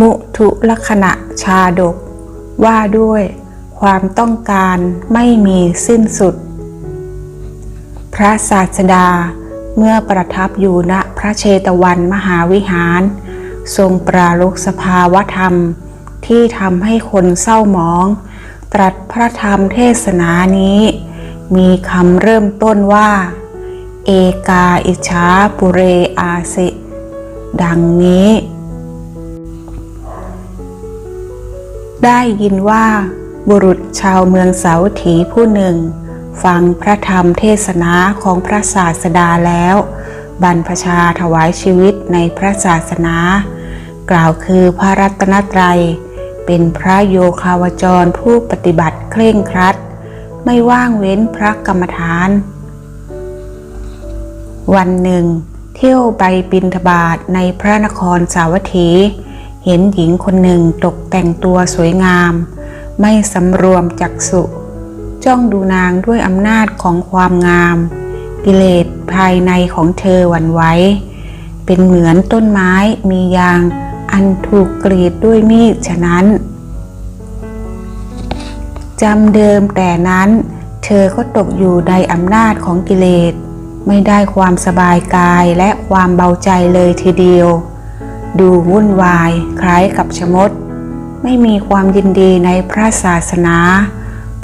มุทุลักษณะชาดก ว่าด้วย ความต้องการไม่มีสิ้นสุด พระศาสดาเมื่อประทับอยู่ณพระเชตวันมหาวิหาร ทรงปราลุกสภาวธรรมที่ทำให้คนเศร้าหมอง ตรัสพระธรรมเทศนานี้ มีคำเริ่มต้นว่า เอกาอิชชาปุเรอาสิ ดังนี้ ได้ยินว่า บุรุษชาวเมืองเสาถีผู้หนึ่ง ฟังพระธรรมเทศนาของพระศาสดาแล้ว บรรพชาถวายชีวิตในพระศาสนา กล่าวคือพระรัตนตรัย เป็นพระโยคาวจรผู้ปฏิบัติเคร่งครัด ไม่ว่างเว้นพระกรรมฐาน วันหนึ่ง เที่ยวไปบินทบาทในพระนครสาวัตถี เห็นหญิงคนหนึ่งตกแต่งตัวสวยงาม ไม่สำรวมจักษุจ้องดูนางด้วยอำนาจของความงาม กิเลสภายในของเธอหวั่นไหวเป็นเหมือนต้นไม้มียางอันถูกกรีดด้วยมีดฉะนั้นจำเดิมแต่นั้น เธอก็ตกอยู่ในอำนาจของกิเลส ไม่ได้ความสบายกายและความเบาใจเลยทีเดียว ดูวุ่นวายคล้ายกับชมด ไม่มีความยินดีในพระศาสนา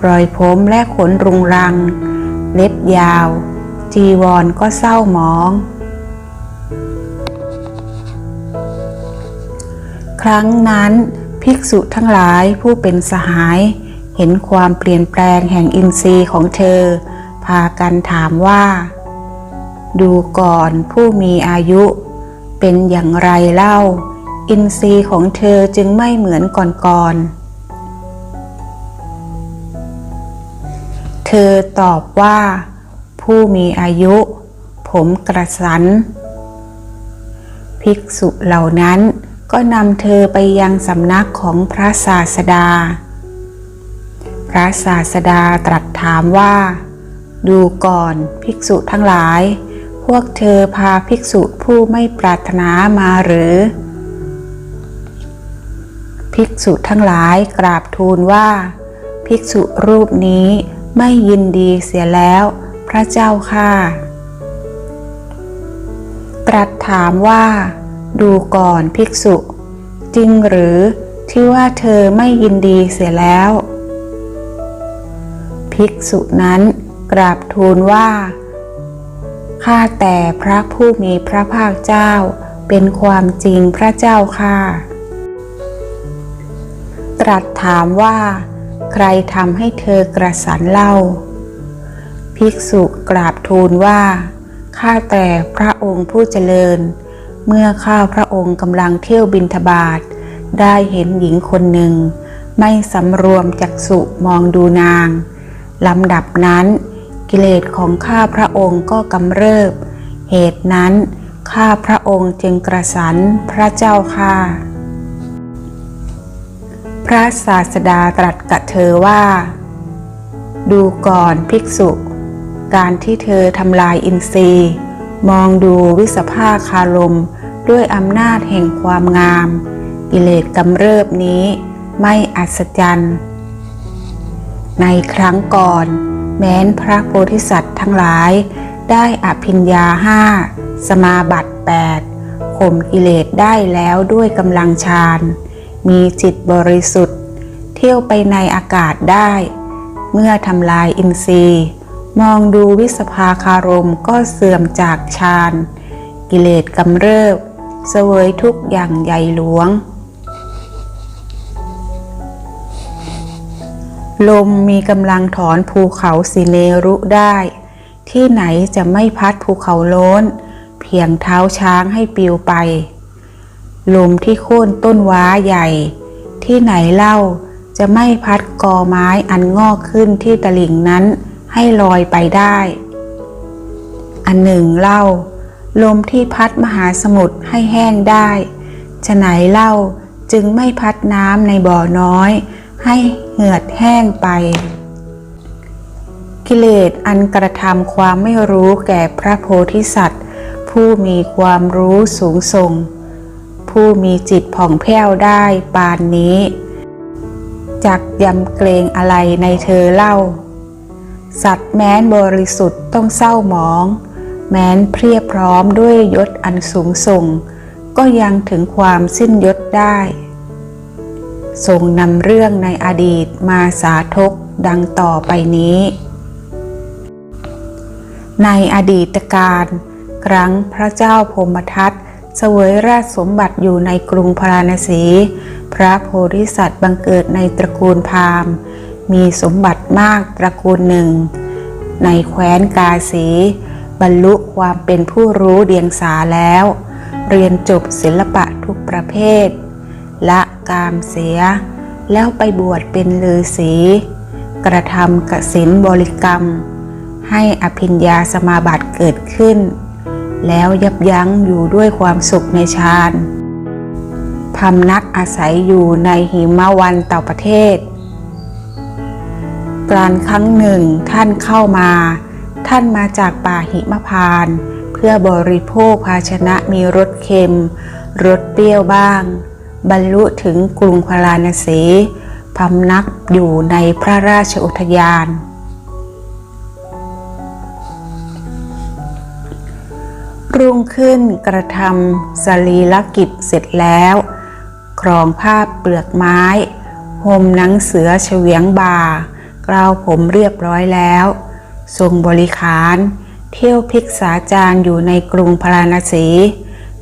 ปล่อยผมและขนรุงรัง เล็บยาว จีวรก็เศร้าหมอง ครั้งนั้นภิกษุทั้งหลายผู้เป็นสหาย เห็นความเปลี่ยนแปลงแห่งอินทรีย์ของเธอ พากันถามว่า ดูก่อนผู้มีอายุ เป็นอย่างไรเล่า อินทรีย์ของเธอจึงไม่เหมือนก่อนๆ เธอตอบว่า ผู้มีอายุ ผมกระสัน ภิกษุเหล่านั้นก็นำเธอไปยังสำนักของพระศาสดา พระศาสดาตรัสถามว่า ดูก่อนภิกษุทั้งหลาย วกเธอพาภิกษุผู้ไม่ปรารถนามาหรือ ภิกษุทั้งหลายกราบทูลว่า ภิกษุรูปนี้ไม่ยินดีเสียแล้ว พระเจ้าค่ะ ตรัสถามว่า ดูก่อนภิกษุ จริงหรือที่ว่าเธอไม่ยินดีเสียแล้ว ภิกษุนั้นกราบทูลว่า ข้าแต่พระผู้มีพระภาคเจ้า เป็นความจริงพระเจ้าค่ะตรัสถามว่า ใครทำให้เธอกระสันเล่า ภิกษุกราบทูลว่า ข้าแต่พระองค์ผู้เจริญ เมื่อข้าพระองค์กำลังเที่ยวบินทบาทได้เห็นหญิงคนหนึ่ง ไม่สำรวมจักษุมองดูนางลำดับนั้น กิเลสของข้าพระองค์ก็กำเริบ เหตุนั้น ข้าพระองค์จึงกระสันพระเจ้าค่ะพระศาสดาตรัสกับเธอว่า ดูก่อนภิกษุ การที่เธอทำลายอินทรีย์ มองดูวิสภาคารมด้วยอำนาจแห่งความงาม กิเลสกำเริบนี้ไม่อัศจรรย์ ในครั้งก่อน แม้นพระโพธิสัตว์ทั้งหลาย ได้อภิญญาห้าสมาบัติแปดข่มกิเลสได้แล้วด้วยกำลังฌานมีจิตบริสุทธิ์ เที่ยวไปในอากาศได้ เมื่อทำลายอินทรีย์ มองดูวิสภาคารมก็เสื่อมจากฌานกิเลสกำเริบ เสวยทุกอย่างใหญ่หลวง ลมมีกำลังถอนภูเขาสิเนรุได้ ที่ไหนจะไม่พัดภูเขาโล้น เพียงเท้าช้างให้ปิวไป ลมที่โค่นต้นว้าใหญ่ ที่ไหนเล่าจะไม่พัดกอไม้อันงอกขึ้นที่ตลิ่งนั้นให้ลอยไปได้ อันหนึ่งเล่า ลมที่พัดมหาสมุทรให้แห้งได้ฉะไหนเล่าจึงไม่พัดน้ำในบ่อน้อย ให้ เหือดแห้งไป กิเลสอันกระทำความไม่รู้แก่พระโพธิสัตว์ ผู้มีความรู้สูงส่ง ผู้มีจิตผ่องแผ้วได้ปานนี้จักยำเกรงอะไรในเธอเล่า สัตว์แม้นบริสุทธิ์ต้องเศร้าหมอง แม้นเพียบพร้อมด้วยยศอันสูงส่ง ก็ยังถึงความสิ้นยศได้ ทรงนำเรื่องในอดีตมาสาธกดังต่อไปนี้ ในอดีตการครั้งพระเจ้าพมทัตเสวยราชสมบัติอยู่ในกรุงพาราณสี พระโพธิสัตว์บังเกิดในตระกูลพราหมณ์ มีสมบัติมากตระกูลหนึ่ง ในแคว้นกาสี บรรลุความเป็นผู้รู้เดียงสาแล้ว เรียนจบศิลปะทุกประเภท ละกามเสีย แล้วไปบวชเป็นฤาษีกระทำกสินบริกรรม ให้อภิญญาสมาบัติเกิดขึ้น แล้วยับยั้งอยู่ด้วยความสุขในฌานพำนักอาศัยอยู่ในหิมวันเต่าประเทศ การครั้งหนึ่งท่านเข้ามา ท่านมาจากป่าหิมพาน เพื่อบริโภคภาชนะมีรสเค็ม รสเปรี้ยวบ้าง บรรลุถึงกรุงพาราณสีพำนักอยู่ในพระราชอุทยาน รุ่งขึ้นกระทำสรีลกิจเสร็จแล้ว ครองผ้าเปลือกไม้ห่มหนังเสือเฉวียงบ่ากราวผมเรียบร้อยแล้ว ทรงบริขารเที่ยวพิกษาจารย์อยู่ในกรุงพาราณสี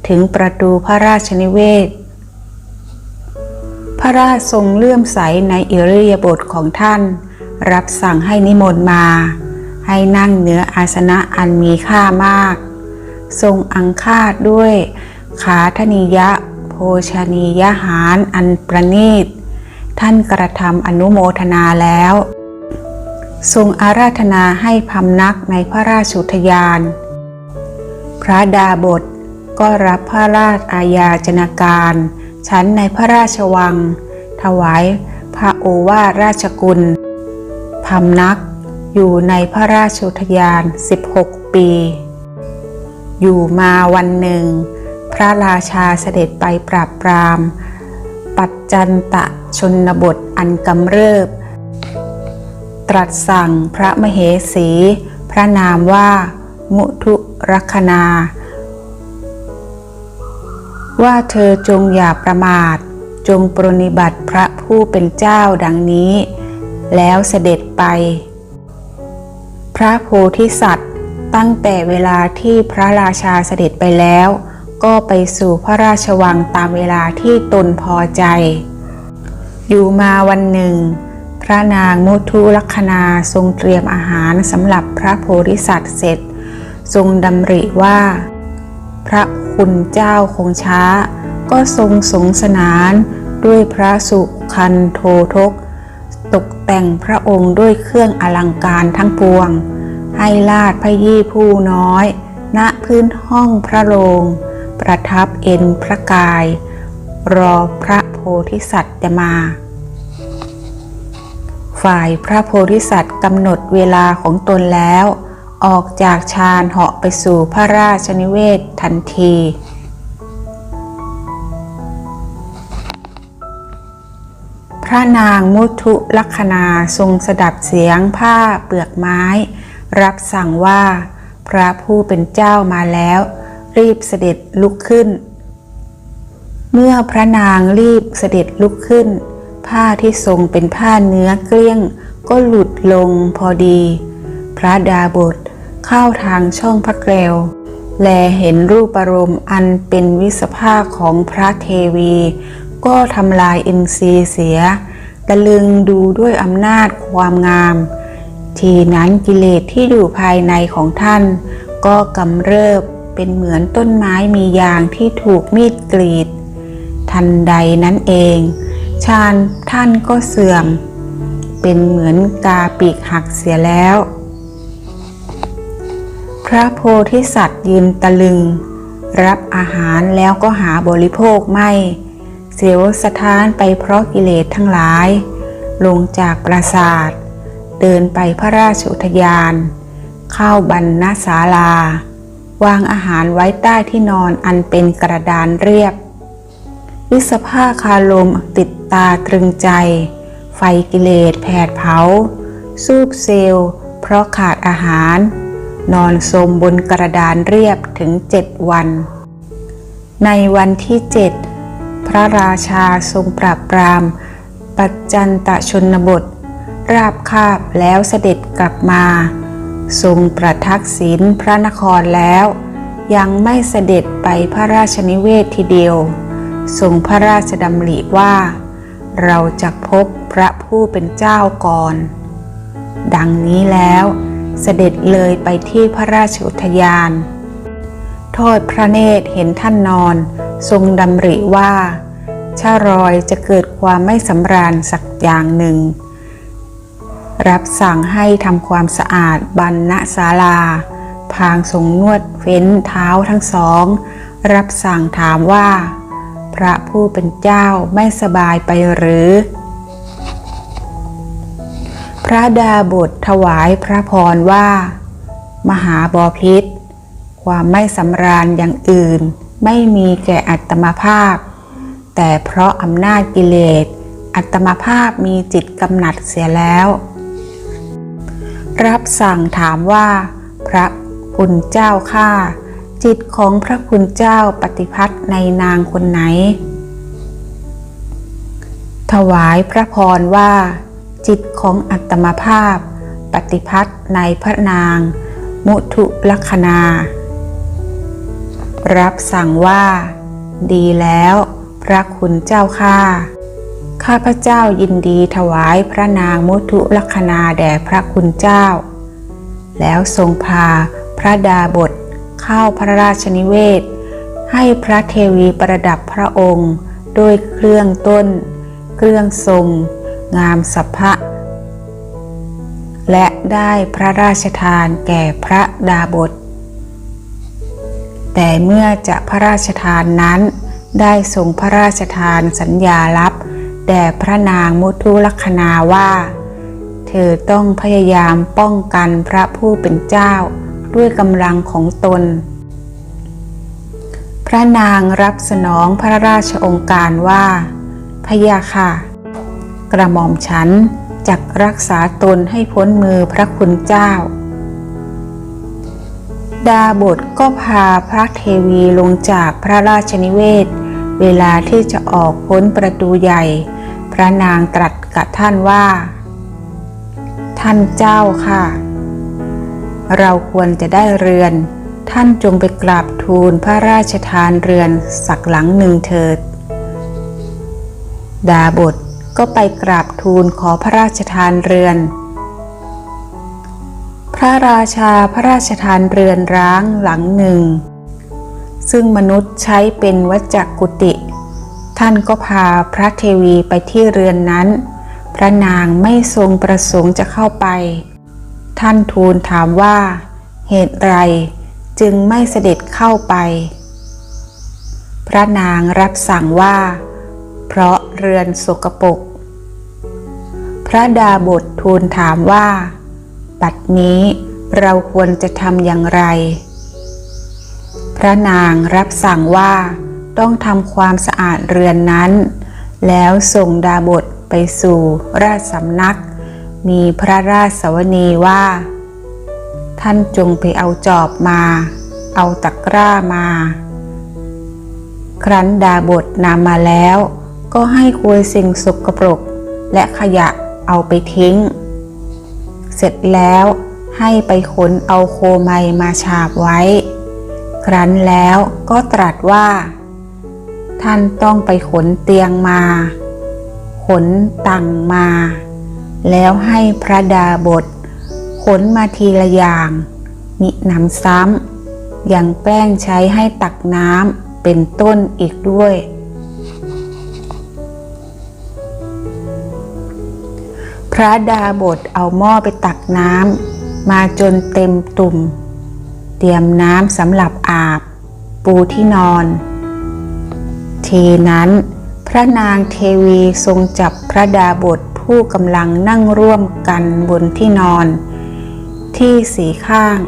ถึงประตูพระราชนิเวศ ระราชทรงเลื่อมใสในอิริยาบถของท่าน รับสั่งให้นิมนต์มา ให้นั่งเหนืออาสนะอันมีค่ามาก ทรงอังคาดด้วยขาธนิยะ โภชนียหารอันประณีต ท่านกระทำอนุโมทนาแล้ว ทรงอาราธนาให้พำนักในพระราชุทยาน พระดาบทก็รับพระราชอาญาจนาการ ชั้นในพระราชวัง ถวายพระโอวาทราชกุลพำนักอยู่ในพระราชุทยาน 16 ปี อยู่มาวันหนึ่ง พระราชาเสด็จไปปราบปราม ปัจจันตะชนบทอันกำเริบ ตรัสสั่งพระมเหสี พระนามว่า มุทุรคนา ว่าเธอจงอย่าประมาท จงปรนิบัติพระผู้เป็นเจ้าดังนี้ แล้วเสด็จไป พระโพธิสัตว์ตั้งแต่เวลาที่พระราชาเสด็จไปแล้ว ก็ไปสู่พระราชวังตามเวลาที่ตนพอใจ อยู่มาวันหนึ่ง พระนางมุทุลักษณาทรงเตรียมอาหารสำหรับพระโพธิสัตว์เสร็จ ทรงดำริว่า พระคุณเจ้าคงช้า ก็ทรงสงสนานด้วยพระสุคันโททก ตกแต่งพระองค์ด้วยเครื่องอลังการทั้งปวง ให้ลาดพระยี่ผู้น้อย ณพื้นห้องพระโรงประทับเอ็นพระกาย รอพระโพธิสัตว์จะมา ฝ่ายพระโพธิสัตว์กำหนดเวลาของตนแล้ว ออกจากชานเหาะไปสู่พระราชนิเวศทันที พระนางมุทุลักษณาทรงสดับเสียงผ้าเปลือกไม้ รับสั่งว่า พระผู้เป็นเจ้ามาแล้ว รีบเสด็จลุกขึ้น เมื่อพระนางรีบเสด็จลุกขึ้น ผ้าที่ทรงเป็นผ้าเนื้อเกลี้ยง ก็หลุดลงพอดี พระดาบท เข้าทางช่องพระเกลวแลเห็นรูปอารมณ์อันเป็นวิสภาคของพระเทวี ก็ทำลายอินทรีย์เสียตะลึงดูด้วยอำนาจความงาม ทีนั้นกิเลสที่อยู่ภายในของท่าน ก็กำเริบเป็นเหมือนต้นไม้มียางที่ถูกมีดกรีด ทันใดนั้นเองฌานท่านก็เสื่อม เป็นเหมือนกาปีกหักเสียแล้ว พระโพธิสัตว์ยืนตะลึง รับอาหารแล้วก็หาบริโภคไม่ เสียวสะท้านไปเพราะกิเลสทั้งหลาย ลงจากปราสาท เดินไปพระราชอุทยาน เข้าบรรณศาลา วางอาหารไว้ใต้ที่นอนอันเป็นกระดานเรียบ วิสภาคาลมติดตาตรึงใจ ไฟกิเลสแผดเผา สูบเซลล์เพราะขาดอาหาร นอนสมบนกระดานเรียบถึงเจ็ดวัน ในวันที่เจ็ดพระราชาทรงปราบปราม ปัจจันตชนบท ราบคาบแล้วเสด็จกลับมา ทรงประทักษิณพระนครแล้ว ยังไม่เสด็จไปพระราชนิเวศทีเดียว ทรงพระราชดำริว่า เราจะพบพระผู้เป็นเจ้าก่อน ดังนี้แล้ว เสด็จเลยไปที่พระราชอุทยาน ทอดพระเนตรเห็นท่านนอน ทรงดำริว่าชารอยจะเกิดความไม่สำราญสักอย่างหนึ่ง รับสั่งให้ทำความสะอาดบรรณศาลา พางทรงนวดเฟ้นเท้าทั้งสอง รับสั่งถามว่า พระผู้เป็นเจ้าไม่สบายไปหรือ พระดาบทถวายพระพรว่า มหาบอพิษ ความไม่สำราญอย่างอื่น ไม่มีแก่อัตมภาพ แต่เพราะอำนาจกิเลส อัตมภาพมีจิตกำหนัดเสียแล้ว รับสั่งถามว่า พระคุณเจ้าข้าจิตของพระคุณเจ้าปฏิพัทธ์ในนางคนไหน ถวายพระพรว่า จิตของอัตมภาพ ปฏิพัทธ์ในพระนาง มุทุลักษณารับสั่งว่า ดีแล้ว พระคุณเจ้าข้าข้าพระเจ้ายินดีถวายพระนางมุทุลักษณาแด่พระคุณเจ้า แล้วทรงพาพระดาบทเข้าพระราชนิเวศ ให้พระเทวีประดับพระองค์ ด้วยเครื่องต้น เครื่องทรง งามสัพพะ และได้พระราชทานแก่พระดาบท แต่เมื่อจะพระราชทานนั้น ได้ทรงพระราชทานสัญญาลับแด่พระนางมุทุลักษณาว่า เธอต้องพยายามป้องกันพระผู้เป็นเจ้าด้วยกำลังของตน พระนางรับสนองพระราชองค์การว่าพยาค่ะ กระหม่อมฉันจักรักษาตนให้พ้นมือพระคุณเจ้า ดาบทก็พาพระเทวีลงจากพระราชนิเวศ เวลาที่จะออกพ้นประตูใหญ่ พระนางตรัสกับท่านว่า ท่านเจ้าค่ะ เราควรจะได้เรือน ท่านจงไปกราบทูลพระราชทานเรือนสักหลังหนึ่งเถิด ดาบท ก็ไปกราบทูลขอพระราชทานเรือน พระราชาพระราชทานเรือนร้างหลังหนึ่ง ซึ่งมนุษย์ใช้เป็นวัจจกุติ ท่านก็พาพระเทวีไปที่เรือนนั้น พระนางไม่ทรงประสงค์จะเข้าไป ท่านทูลถามว่า เหตุไรจึงไม่เสด็จเข้าไป พระนางรับสั่งว่า เพราะ เรือนสกปรก พระดาบททูลถามว่า ปัดนี้เราควรจะทำอย่างไร พระนางรับสั่งว่าต้องทำความสะอาดเรือนนั้น แล้วส่งดาบทไปสู่ราชสำนัก มีพระราชสวนีว่า ท่านจงไปเอาจอบมา เอาตะกร้ามา ครั้นดาบทนำมาแล้ว ก็ให้คุยสิ่งสกปรก และขยะเอาไปทิ้ง เสร็จแล้วให้ไปขนเอาโคไมมาฉาบไว้ ครั้นแล้วก็ตรัสว่า ท่านต้องไปขนเตียงมา ขนตังมา แล้วให้พระดาบท ขนมาทีละอย่างมินำซ้ำยังแป้งใช้ให้ตักน้ำเป็นต้นอีกด้วย พระดาบทเอาหม้อไปตักน้ำมาจนเต็มตุ่ม เตรียมน้ำสำหรับอาบ ปูที่นอน ทีนั้น พระนางเทวีทรงจับพระดาบทผู้กำลังนั่งร่วมกันบนที่นอน ที่สีข้าง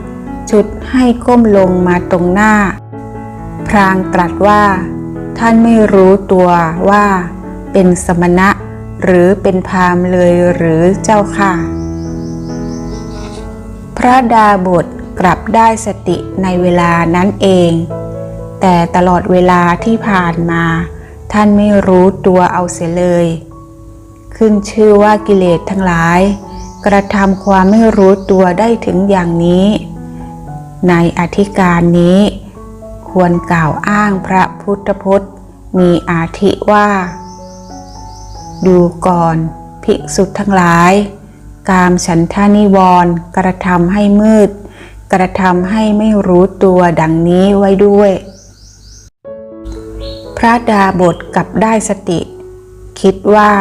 จุดให้ก้มลงมาตรงหน้า พรางตรัสว่า ท่านไม่รู้ตัวว่าเป็นสมณะ หรือเป็นพามเลยหรือเจ้าค่ะ พระดาบทกลับได้สติในเวลานั้นเอง แต่ตลอดเวลาที่ผ่านมา ท่านไม่รู้ตัวเอาเสียเลย ขึ้นชื่อว่ากิเลสทั้งหลาย กระทำความไม่รู้ตัวได้ถึงอย่างนี้ ในอธิการนี้ ควรกล่าวอ้างพระพุทธพจน์ มีอาทิว่า ดูก่อนภิกษุทั้งหลาย กามฉันทานิวร์กระทำให้มืด กระทำให้ไม่รู้ตัวดังนี้ไว้ด้วย พระดาบทกลับได้สติ คิดว่า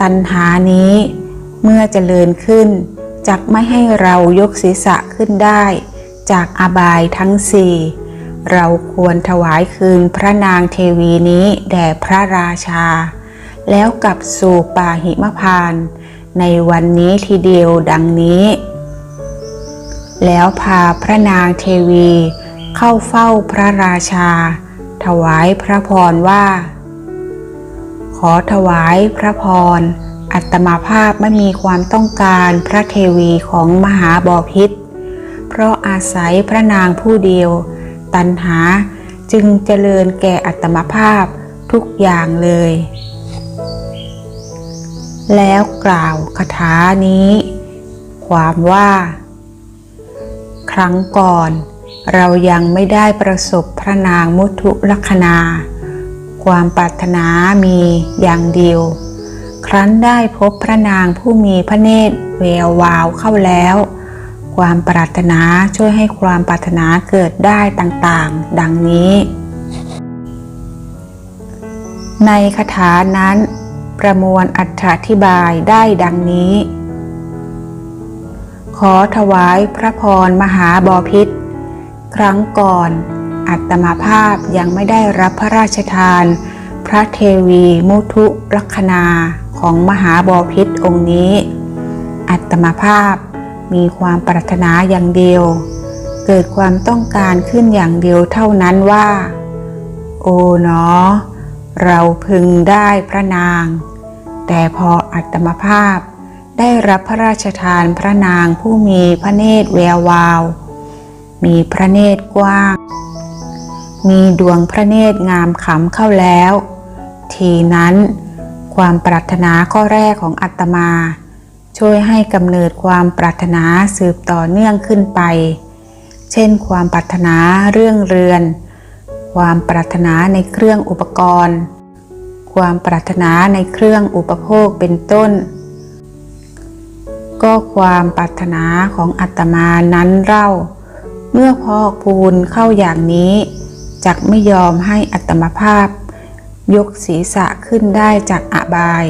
ตัณหานี้ เมื่อเจริญขึ้นจักไม่ให้เรายกศีรษะขึ้นได้ จากอบายทั้งสี่เราควรถวายคืนพระนางเทวีนี้แด่พระราชา แล้วกลับสู่ป่าหิมพาน ในวันนี้ทีเดียวดังนี้ แล้วพาพระนางเทวี เข้าเฝ้าพระราชา ถวายพระพรว่า ขอถวายพระพร อัตมาภาพไม่มีความต้องการพระเทวีของมหาบอพิษ เพราะอาศัยพระนางผู้เดียว ตันหาจึงเจริญแก่อัตมาภาพทุกอย่างเลย แล้วกล่าวคาถานี้ ความว่า ครั้งก่อน เรายังไม่ได้ประสบพระนางมุทุลักษณาความปรารถนามีอย่างเดียว ครั้นได้พบพระนางผู้มีพระเนตรแวววาวเข้าแล้ว ความปรารถนาช่วยให้ความปรารถนาเกิดได้ต่างๆ ดังนี้ ในคาถานั้น ประมวลอัถธิบายได้ดังนี้ ขอถวายพระพรมหาบอพิษ ครั้งก่อนอัตมาภาพยังไม่ได้รับพระราชทาน พระเทวีมุทุลักษณาของมหาบอพิษองค์นี้ อัตมาภาพมีความปรารถนาอย่างเดียว เกิดความต้องการขึ้นอย่างเดียวเท่านั้นว่า โอ๋เนาะ เราพึงได้พระนาง แต่พออัตมาภาพได้รับพระราชทานพระนางผู้มีพระเนตรแวววาว มีพระเนตรกว้าง มีดวงพระเนตรงามขำเข้าแล้ว ทีนั้นความปรารถนาข้อแรกของอัตมา ช่วยให้กำเนิดความปรารถนาสืบต่อเนื่องขึ้นไป เช่นความปรารถนาเรื่องเรือน ความปรารถนาในเครื่องอุปกรณ์ ความปรารถนาในเครื่องอุปโภคเป็นต้น ก็ความปรารถนาของอัตมานั้นเล่า เมื่อพอกพูนเข้าอย่างนี้จักไม่ยอมให้อัตมาภาพ ยกศีรษะขึ้นได้จากอบาย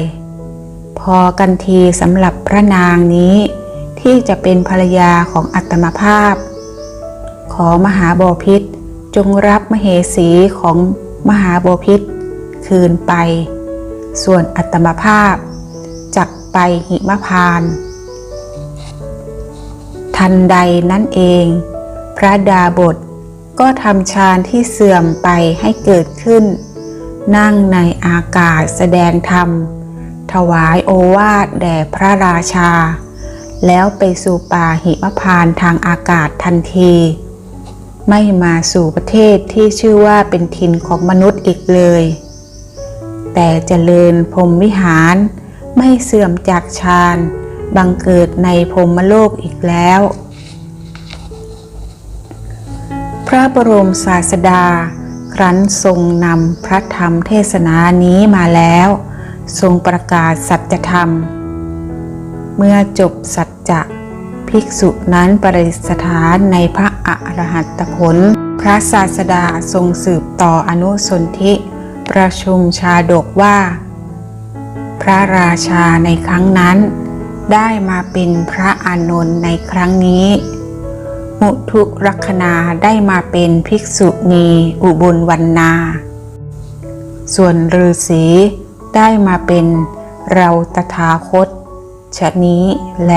พอกันทีสำหรับพระนางนี้ ที่จะเป็นภรรยาของอัตมาภาพ ขอมหาบอพิษ จงรับมเหสีของมหาบพิษคืนไป ส่วนอัตมาภาพ จักไปหิมพาน ทันใดนั่นเอง พระดาบทก็ทำฌานที่เสื่อมไปให้เกิดขึ้น นั่งในอากาศแสดงธรรม ถวายโอวาทแด่พระราชา แล้วไปสู่ป่าหิมพานทางอากาศทันที ไม่มาสู่ประเทศที่ชื่อว่าเป็นถิ่นของมนุษย์อีกเลย แต่เจริญพรมวิหารไม่เสื่อมจากฌานบังเกิดในพรมโลกอีกแล้ว พระบรมศาสดา ครั้นทรงนำพระธรรมเทศนานี้มาแล้ว ทรงประกาศสัจธรรม เมื่อจบสัจจะภิกษุนั้นประดิษฐานในพระ อรหัตผล พระศาสดาทรงสืบต่ออนุสนธิ ประชุมชาดกว่า พระราชาในครั้งนั้น ได้มาเป็นพระอานนท์ในครั้งนี้มุทุรัคนาได้มาเป็นภิกษุณีอุบลวันนา ส่วนฤาษีได้มาเป็นเราตถาคตชะนี้แล